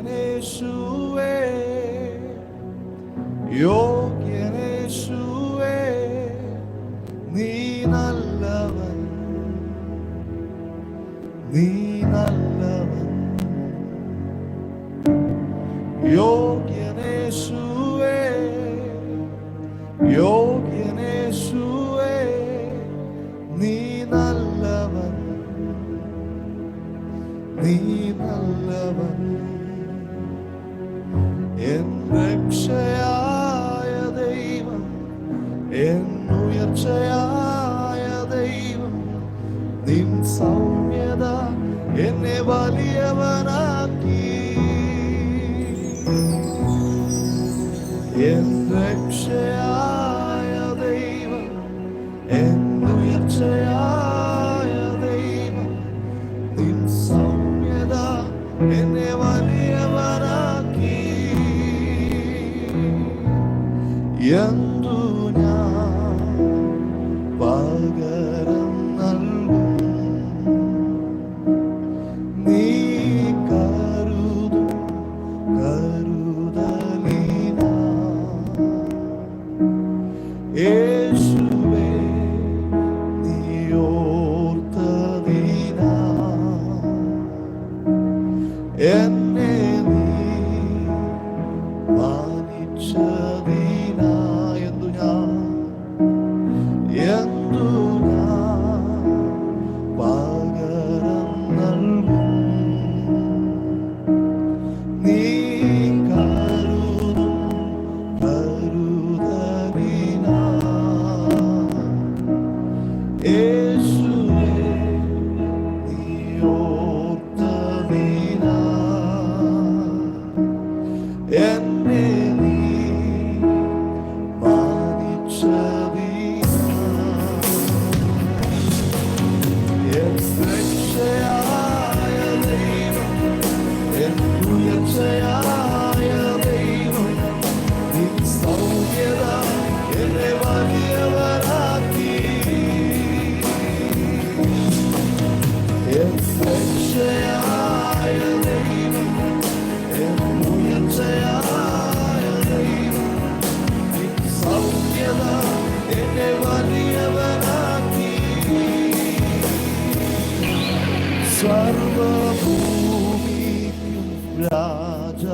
യോഗ്യനേശുവേ യോഗ്യനേശുവേ നീ നല്ലവൻ നീ നല്ലവൻ യോഗ്യനേശുവേ യോഗ്യനേശുവേ നീ നല്ലവൻ നീ എൻ ദൈവം എൻ ദൈവം നിൻ വലിയവനാക്കി. എന്തു ഞാൻ പകരം നൽകും? നീ കരുതും കരുതലിന യേശുവേ നീ ഓർത്തതിന എന്നെ എന്നെ സർവഭൂമിക്കും രാജ